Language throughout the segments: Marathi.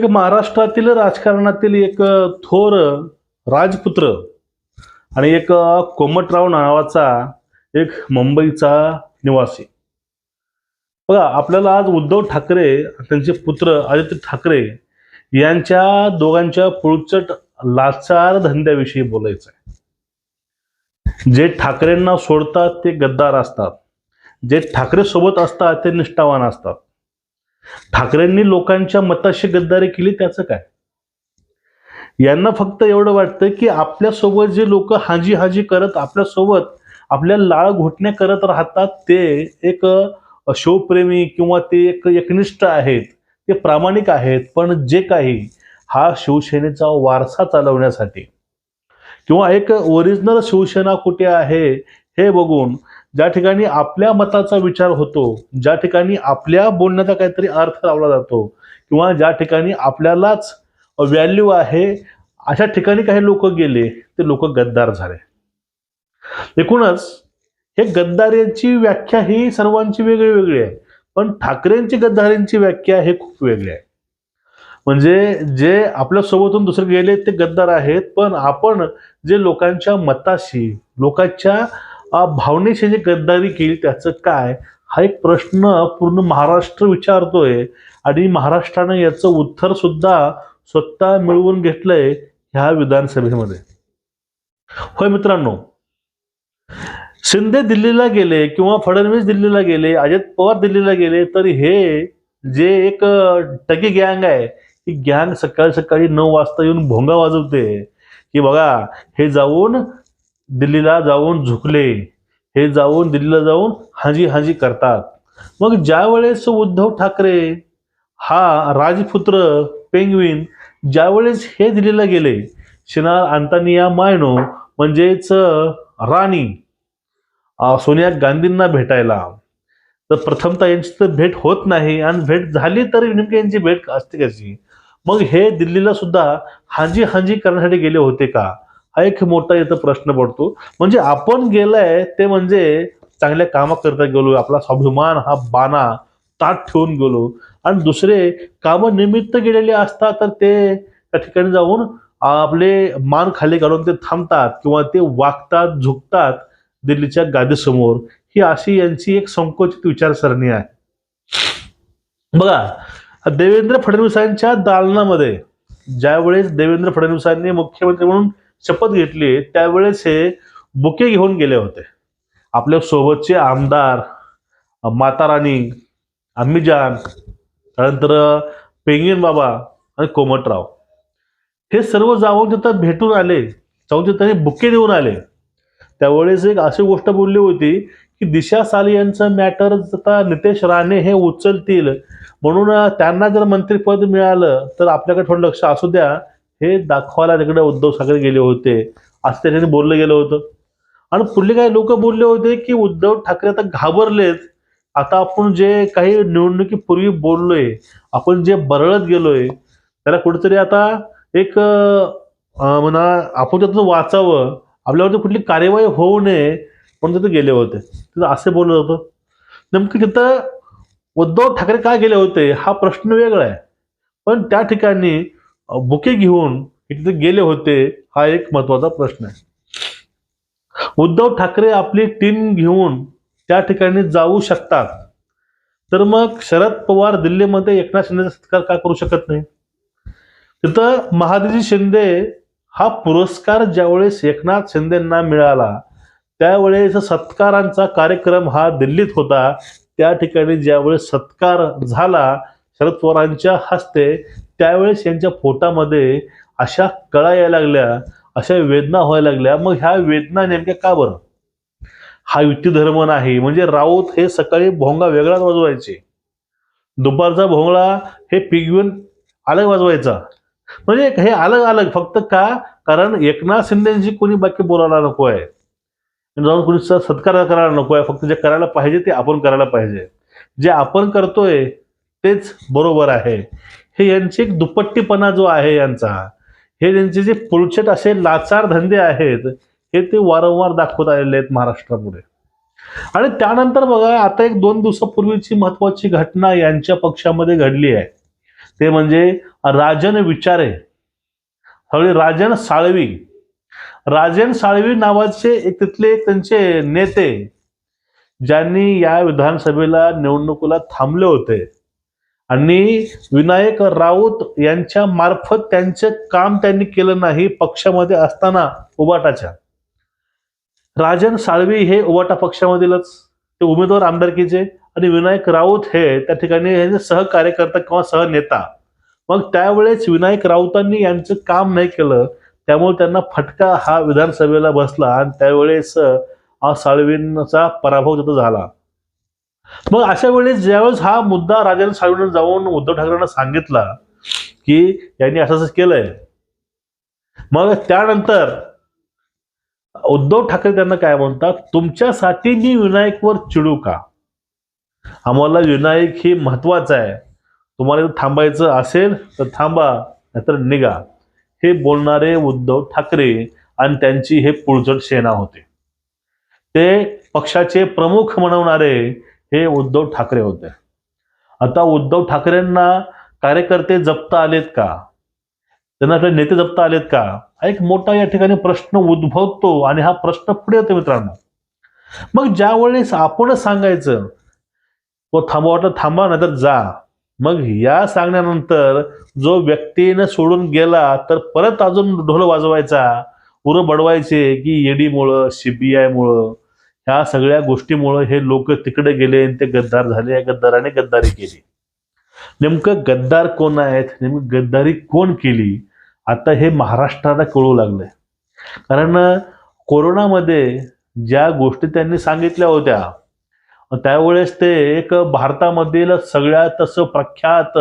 एक महाराष्ट्रातील राजकारणातील एक थोर राजपुत्र आणि एक कोमटराव नावाचा एक मुंबईचा निवासी. बघा आपल्याला आज उद्धव ठाकरे त्यांचे पुत्र आदित्य ठाकरे यांच्या दोघांच्या पुळचट लाचार धंद्याविषयी बोलायचं आहे जे ठाकरेंना सोडतात ते गद्दार असतात. जे ठाकरे सोबत असतात ते निष्ठावान असतात. ठाकरेंनी लोकांच्या मताशी गद्दारी केली त्याचं काय? यांना फक्त एवढं वाटतं की आपल्यासोबत जे लोक हाजी हाजी करत आपल्यासोबत आपल्या लाळ घोटण्या करत राहतात ते एक शिवप्रेमी किंवा ते एक एकनिष्ठ आहेत ते प्रामाणिक आहेत पण जे काही हा शिवसेनेचा वारसा चालवण्यासाठी किंवा एक ओरिजिनल शिवसेना कुठे आहे हे बघून ज्या ठिकाणी आपल्या मताचा विचार होतो ज्या ठिकाणी आपल्या बोलण्याचा काहीतरी अर्थ लावला जातो किंवा ज्या ठिकाणी आपल्यालाच व्हॅल्यू आहे अशा ठिकाणी काही लोक गेले ते लोक गद्दार झाले. एकूणच हे गद्दारीची व्याख्या ही सर्वांची वेगळी वेगळी आहे पण ठाकरेंची गद्दारींची व्याख्या हे खूप वेगळी आहे. म्हणजे जे आपल्या सोबतून दुसरे गेले ते गद्दार आहेत पण आपण जे लोकांच्या मताशी लोकांच्या भावनेशी जे गद्दारी केली त्याचं काय? हा एक प्रश्न पूर्ण महाराष्ट्र विचारतोय. आणि महाराष्ट्रानं याचं उत्तर सुद्धा स्वतः मिळवून घेतलंय ह्या विधानसभेमध्ये. होय मित्रांनो शिंदे दिल्लीला गेले किंवा फडणवीस दिल्लीला गेले अजित पवार दिल्लीला गेले तर हे जे एक टकी टगी गँग आहे ही गँग सकाळी सकाळी नऊ वाजता येऊन भोंगा वाजवते. की बघा हे जाऊन दिल्लीला जाऊन झुकले. हे जाऊन दिल्लीला जाऊन हाजी हाजी करतात. मग ज्या वेळेस उद्धव ठाकरे हा राजपुत्र पेंगविन ज्यावेळेस हे दिल्लीला गेले शिनार आंतानिया मायनो म्हणजेच राणी सोनिया गांधींना भेटायला. तर प्रथमतः यांची तर भेट होत नाही आणि भेट झाली तरी नेमकी यांची भेट असते कशी? मग हे दिल्लीला सुद्धा हाजी हांजी करण्यासाठी गेले होते का? हा एक मोठा इथं प्रश्न पडतो. म्हणजे आपण गेलाय ते म्हणजे चांगल्या कामं करता गेलो आपला स्वाभिमान हा बाणा ताट ठेवून गेलो. आणि दुसरे कामं निमित्त गेलेले असतात तर ते त्या ठिकाणी जाऊन आपले मान खाली काढून ते थांबतात किंवा ते वागतात झुकतात दिल्लीच्या गादीसमोर. ही अशी यांची एक संकोचित विचारसरणी आहे. बघा देवेंद्र फडणवीसांच्या दालनामध्ये ज्यावेळेस देवेंद्र फडणवीसांनी मुख्यमंत्री म्हणून शपथ घेतली त्यावेळेस हे बुके घेऊन गेले होते. आपल्या सोबतचे आमदार माता राणी अम्मीजान त्यानंतर पेंगिन बाबा आणि कोमटराव. हे सर्व जाऊन तिथं भेटून आले जाऊन तिथं हे बुके देऊन आले. त्यावेळेस एक अशी गोष्ट बोलली होती की दिशा साली यांचं मॅटर आता नितेश राणे हे उचलतील. म्हणून त्यांना जर मंत्रिपद मिळालं तर आपल्याकडे थोडं लक्ष असू द्या. हे दाखवायला तिकडे उद्धव ठाकरे गेले होते. असं त्याच्याने बोललं गेलं होतं. आणि पुढले काही लोक बोलले होते की उद्धव ठाकरे आता घाबरलेत. आता आपण जे काही निवडणुकीपूर्वी बोललोय आपण जे बरळत गेलोय त्याला कुठेतरी आता एक म्हणा आपण त्यातून वाचावं. आपल्यावरती कुठली कार्यवाही होऊ नये पण तिथे गेले होते. तिथं असे बोललं होतं. नेमकं तिथं उद्धव ठाकरे काय गेले होते हा प्रश्न वेगळा आहे. पण त्या ठिकाणी बुके घेऊन तिथे गेले होते हा एक महत्त्वाचा प्रश्न आहे. उद्धव ठाकरे आपली टीम घेऊन त्या ठिकाणी जाऊ शकतात. तर मग शरद पवार दिल्लीमध्ये एकनाथ शिंदेचा सत्कार का करू शकत नाही? तिथं महादेजी शिंदे हा पुरस्कार ज्यावेळेस एकनाथ शिंदेंना मिळाला त्यावेळेस सत्कारांचा कार्यक्रम हा दिल्लीत होता. त्या ठिकाणी ज्यावेळेस सत्कार झाला शरद पवारांच्या हस्ते त्यावेळेस यांच्या पोटामध्ये अशा कळा यायला लागल्या अशा वेदना व्हायला लागल्या. मग ह्या वेदना नेमक्या का बरं? हा युती धर्म नाही. म्हणजे राऊत हे सकाळी भोंगा वेगळाच वाजवायचे. दुपारचा भोंगळा हे पिगवीन अलग वाजवायचा. म्हणजे हे अलग अलग. फक्त का? कारण एकनाथ शिंदेची कोणी बाकी बोलायला नको आहे. जाऊन कोणी सत्कार करायला नको आहे. फक्त जे करायला पाहिजे ते आपण करायला पाहिजे. जे आपण करतोय तेच बरोबर आहे. हे यांची एक दुपट्टीपणा जो आहे यांचा हे त्यांचे जे पुळछट असे लाचार धंदे आहेत हे ते वारंवार दाखवत आलेले आहेत महाराष्ट्रापुढे. आणि त्यानंतर बघा आता एक दोन दिवसापूर्वीची महत्वाची घटना यांच्या पक्षामध्ये घडली आहे. ते म्हणजे राजन विचारे हळू राजन साळवी. राजन साळवी नावाचे एक तिथले त्यांचे नेते ज्यांनी या विधानसभेला निवडणुकीला थांबले होते. आणि विनायक राऊत यांच्या मार्फत त्यांचे काम त्यांनी केलं नाही पक्षामध्ये असताना उबाटाच्या. राजन साळवी हे उबाटा पक्षामधीलच ते उमेदवार आमदारकीचे आणि विनायक राऊत हे त्या ठिकाणी सहकार्यकर्ता किंवा सहनेता. मग त्यावेळेस विनायक राऊतांनी यांचं काम नाही केलं त्यामुळे त्यांना फटका हा विधानसभेला बसला आणि त्यावेळेस साळवींचा पराभव तिथं झाला. मग अशा वेळेस ज्यावेळेस हा मुद्दा राजन साळवीनं जाऊन उद्धव ठाकरेंना सांगितला की यांनी असं असं केलंय मग त्यानंतर उद्धव ठाकरे त्यांना काय म्हणतात? तुमच्यासाठी मी विनायकवर चिडू का? आम्हाला विनायक ही महत्वाचं आहे. तुम्हाला थांबायचं असेल तर थांबा नाहीतर निघा. हे बोलणारे उद्धव ठाकरे आणि त्यांची हे पुळजट सेना होते. ते पक्षाचे प्रमुख म्हणवणारे हे उद्धव ठाकरे होते. आता उद्धव ठाकरेंना कार्यकर्ते जप्त आलेत का? त्यांना आपले नेते जप्त आलेत का? हा एक मोठा या ठिकाणी प्रश्न उद्भवतो आणि हा प्रश्न पुढे येतो मित्रांनो. मग ज्या वेळेस आपणच सांगायचं तो थांबा वाटलं थांबा नाहीतर जा. मग या सांगण्यानंतर जो व्यक्तीनं सोडून गेला तर परत अजून ढोल वाजवायचा उरं बडवायचे की ईडीमुळं सीबीआय मुळं. ह्या सगळ्या गोष्टीमुळं हे लोक तिकडे गेले आणि ते गद्दार झाले. या गद्दाराने गद्दारी केली. नेमकं गद्दार कोण आहेत? नेमकं गद्दारी कोण केली? आता हे महाराष्ट्राला कळू लागलंय. कारण कोरोनामध्ये ज्या गोष्टी त्यांनी सांगितल्या होत्या त्यावेळेस ते एक भारतामधील सगळ्यात असं प्रख्यात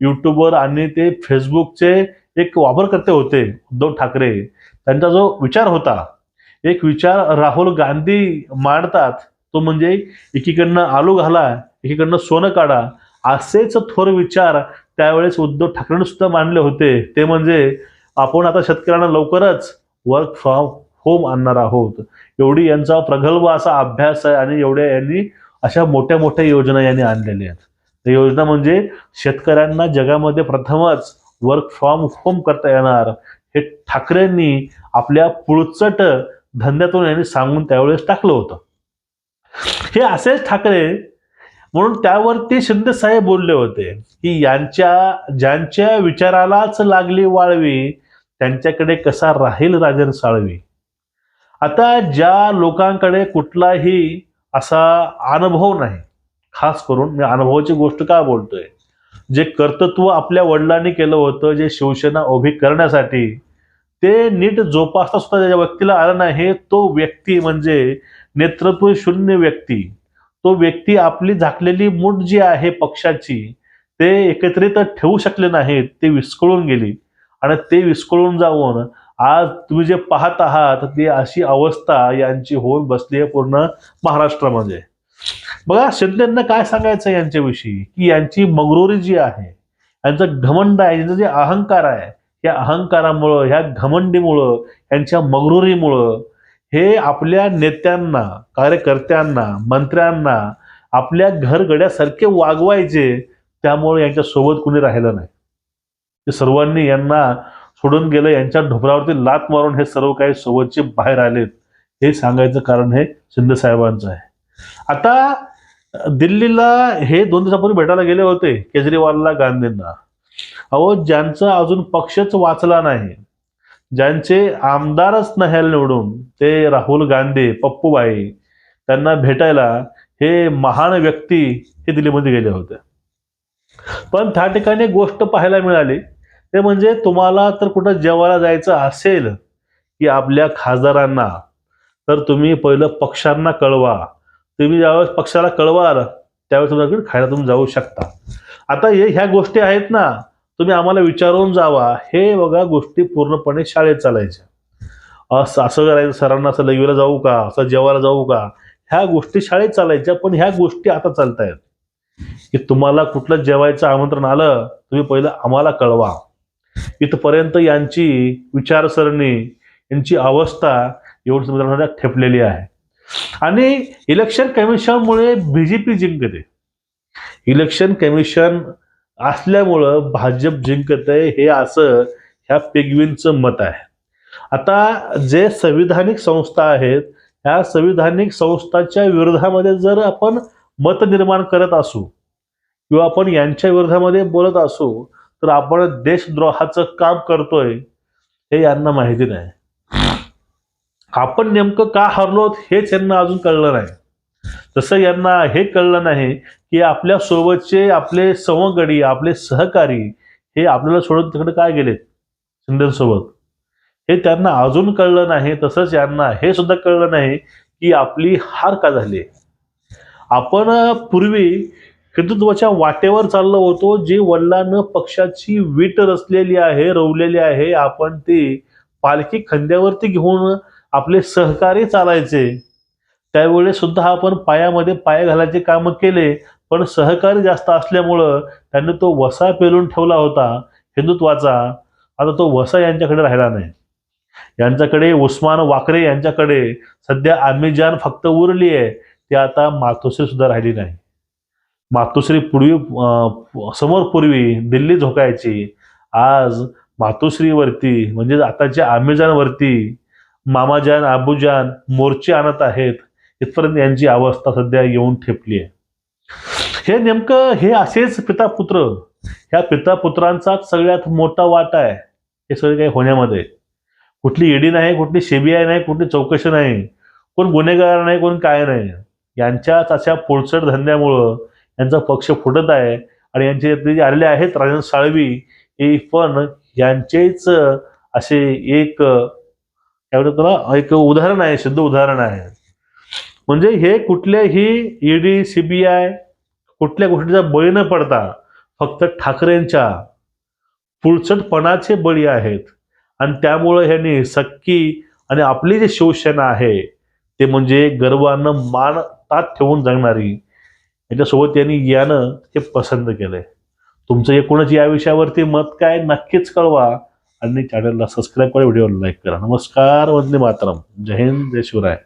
युट्यूबर आणि ते फेसबुकचे एक वापरकर्ते होते उद्धव ठाकरे. त्यांचा जो विचार होता एक विचार राहुल गांधी मांडतात तो म्हणजे एकीकडनं आलू घाला एकीकडनं सोनं काढा असेच थोर विचार त्यावेळेस उद्धव ठाकरेंनी सुद्धा मांडले होते. ते म्हणजे आपण आता शेतकऱ्यांना लवकरच वर्क फ्रॉम होम आणणार आहोत. एवढी यांचा प्रगल्भ असा अभ्यास आहे आणि एवढ्या यांनी अशा मोठ्या मोठ्या योजना यांनी आणलेल्या आहेत. त्या योजना म्हणजे शेतकऱ्यांना जगामध्ये प्रथमच वर्क फ्रॉम होम करता येणार. हे ठाकरेंनी आपल्या पुळचट धंद्यातून यांनी सांगून त्यावेळेस टाकलं होतं. हे असेच ठाकरे म्हणून त्यावरती शिंदे साहेब बोलले होते की यांच्या ज्यांच्या विचारालाच लागली वाळवी त्यांच्याकडे कसा राहील राजन साळवी? आता ज्या लोकांकडे कुठलाही असा अनुभव नाही खास करून मी अनुभवाची गोष्ट का बोलतोय? जे कर्तृत्व आपल्या वडिलांनी केलं होतं जे शिवसेना उभी करण्यासाठी ते नीट जोपासता सुद्धा ज्या व्यक्तीला आलं नाही. तो व्यक्ती म्हणजे नेतृत्व शून्य व्यक्ती. तो व्यक्ती आपली झाकलेली मूठ जी आहे पक्षाची ते एकत्रित ठेवू शकले नाहीत ते विस्कळून गेली. आणि ते विस्कळून जाऊन आज तुम्ही जे पाहत आहात ती अशी अवस्था यांची होऊन बसली आहे पूर्ण महाराष्ट्रामध्ये. बघा शिंदेना काय सांगायचं यांच्याविषयी? की यांची मगरुरी जी आहे यांचं घमंड आहे यांचं जे अहंकार आहे या अहंकारामुळं ह्या घमंडीमुळं यांच्या मगरुरीमुळं हे आपल्या नेत्यांना कार्यकर्त्यांना मंत्र्यांना आपल्या घरगड्यासारखे वागवायचे त्यामुळे यांच्या सोबत कुणी राहिलं नाही. ते सर्वांनी यांना सोडून गेलं यांच्या ढोबरावरती लात मारून हे सर्व काही सोबतचे बाहेर आलेत हे सांगायचं कारण हे शिंदे साहेबांचं आहे. आता दिल्लीला हे दोन दिवसापूर्वी भेटायला गेले होते केजरीवालला गांधींना. अहो ज्यांचा अजून पक्षच वाचला नाही ज्यांचे आमदारच नाही निवडून ते राहुल गांधी पप्पूबाई त्यांना भेटायला हे महान व्यक्ती हे दिल्लीमध्ये गेले होते. पण त्या ठिकाणी गोष्ट पाहायला मिळाली ते म्हणजे तुम्हाला तर कुठं जेवायला जायचं असेल की आपल्या खासदारांना तर तुम्ही पहिलं पक्षांना कळवा. तुम्ही ज्यावेळेस पक्षाला कळवाल त्यावेळेस तुमच्याकडे खायला तुम्ही जाऊ शकता. आता हे ह्या गोष्टी आहेत ना तुम्ही आम्हाला विचारून जावा. हे बघा गोष्टी पूर्णपणे शाळेत चालायच्या. असं असं करायचं सरांना असं लगवीला जाऊ का? असं जेवायला जाऊ का? ह्या गोष्टी शाळेत चालायच्या पण ह्या गोष्टी आता चालतायत. की तुम्हाला कुठलं जेवायचं आमंत्रण आलं तुम्ही पहिलं आम्हाला कळवा. इथपर्यंत यांची विचारसरणी यांची अवस्था एवढी ठेपलेली आहे. आणि इलेक्शन कमिशनमुळे बीजेपी जिंकते. इलेक्शन कमिशन असल्यामुळं भाजप जिंकत आहे हे असं ह्या पेगवींचं मत आहे. आता जे संविधानिक संस्था आहेत ह्या संविधानिक संस्थाच्या विरोधामध्ये जर आपण मत निर्माण करत असू किंवा आपण यांच्या विरोधामध्ये बोलत असू तर आपण देशद्रोहाचं काम करतोय हे यांना माहिती नाही. आपण नेमकं का हरलो हेच यांना अजून कळलं नाही. तसं यांना हे कळलं नाही की आपल्या सोबतचे आपले सवंगडी आपले सहकारी हे आपल्याला सोडून तिकडे काय गेलेत? शिंदेसोबत. हे त्यांना अजून कळलं नाही तसंच यांना हे सुद्धा कळलं नाही की आपली हार का झाली आपण पूर्वी हिंदुत्वाच्या वाटेवर चाललो होतो जे वडिलांना पक्षाची वीट रचलेली आहे रवलेली आहे आपण ती पालखी खांद्यावरती घेऊन आपले सहकारी चालायचे. त्यावेळेस सुद्धा आपण पायामध्ये पाय घालायचे कामं केले पण सहकारी जास्त असल्यामुळं त्यांनी तो वसा पेलून ठेवला होता हिंदुत्वाचा. आता तो वसा यांच्याकडे राहिला नाही. यांच्याकडे उस्मान वाकरे यांच्याकडे सध्या आमिजान फक्त उरली आहे ती आता मातोश्री सुद्धा राहिली नाही. मातोश्री पूर्वी समोर पूर्वी दिल्ली झोकायची. आज मातोश्रीवरती म्हणजे आताच्या आमेजानवरती मामाजान आबूजान मोर्चे आणत आहेत. इथपर्यंत यांची अवस्था सध्या येऊन ठेपली आहे. हे नेमकं हे असेच पिता पुत्र ह्या पिता पुत्रांचाच सगळ्यात मोठा वाटा आहे. हे सगळे काही होण्यामध्ये. कुठली ईडी नाही कुठली सीबीआय नाही कुठली चौकशी नाही कोण गुन्हेगार नाही कोण काय नाही. यांच्याच अशा पोळसट धंद्यामुळं यांचा पक्ष फुटत आहे आणि यांचे जे आलेले आहेत राजन साळवी हे पण यांचेच असे एक काय म्हणतो त्याला एक उदाहरण आहे शुद्ध उदाहरण आहे. म्हणजे हे कुठल्याही ईडी सीबीआय कुठल्या गोष्टीचा बळी न पडता फक्त ठाकरेंच्या पुळचटपणाचे बळी आहेत. आणि त्यामुळं ह्यांनी सक्की आणि आपली जी शिवसेना आहे ते म्हणजे गर्वानं मान तात ठेवून जगणारी याच्यासोबत यांनी यानं हे पसंत केलंय. तुमचं एकूणच या विषयावरती मत काय नक्कीच कळवा. आणि चॅनलला सबस्क्राईब करा व्हिडिओला लाईक करा. नमस्कार वंदे मातरम. जय हिंद जय शिवराय.